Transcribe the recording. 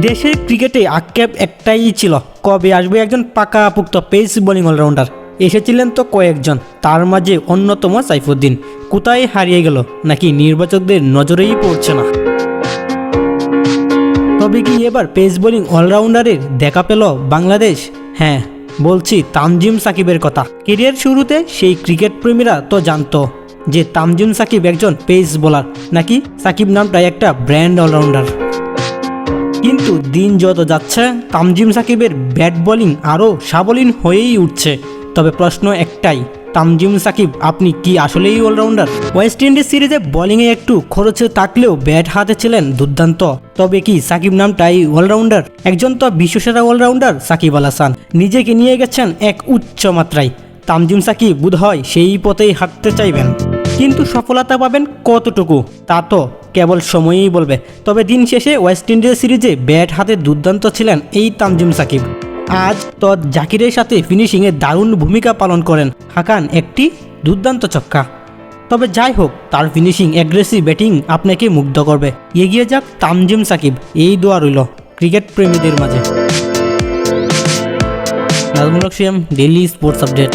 দেশের ক্রিকেটে আক্ষেপ একটাই ছিল, কবে আসবে একজন পাকা পাকাপুক্ত পেস বোলিং অলরাউন্ডার। এসেছিলেন তো কয়েকজন, তার মাঝে অন্যতম সাইফুদ্দিন। কোথায় হারিয়ে গেল, নাকি নির্বাচকদের নজরেই পড়ছে না? তবে কি এবার পেস বোলিং অলরাউন্ডারের দেখা পেল বাংলাদেশ? হ্যাঁ বলছি তামজিম সাকিবের কথা। কেরিয়ার শুরুতে সেই ক্রিকেট প্রেমীরা তো জানতো যে তামজিম সাকিব একজন পেস বোলার, নাকি সাকিব নামটা একটা ব্র্যান্ড অলরাউন্ডার। কিন্তু দিন যত যাচ্ছে, তামজিম সাকিবের ব্যাট বোলিং আরও সাবলীন হয়েই উঠছে। তবে প্রশ্ন একটাই, তামজিম সাকিব, আপনি কি আসলেই অলরাউন্ডার? ওয়েস্ট ইন্ডিজ সিরিজে বোলিংয়ে একটু খরচে থাকলেও ব্যাট হাতে ছিলেন দুর্দান্ত। তবে কি সাকিব নামটাই অলরাউন্ডার? একজন তো বিশ্বসেরা অলরাউন্ডার সাকিব আল হাসান। নিজেকে নিয়ে গেছেন এক উচ্চ মাত্রায়। তামজিম সাকিব বোধ হয় সেই পথেই হাঁটতে চাইবেন। কিন্তু সফলতা পাবেন কতটুকু? তা তো কেবল সময়ই বলবে। তবে দিন শেষে ওয়েস্ট ইন্ডিজ সিরিজে ব্যাট হাতে দুর্দান্ত ছিলেন এই তামজিম সাকিব। আজ তো জাকিরের সাথে ফিনিশিংয়ে দারুণ ভূমিকা পালন করেন হাকান একটি দুর্দান্ত ছক্কা। তবে যাই হোক, তার ফিনিশিং অ্যাগ্রেসিভ ব্যাটিং আপনাকে মুগ্ধ করবে। এগিয়ে যাক তামজিম সাকিব, এই দোয়া রইল ক্রিকেট প্রেমীদের মাঝে। Nazmul daily sports update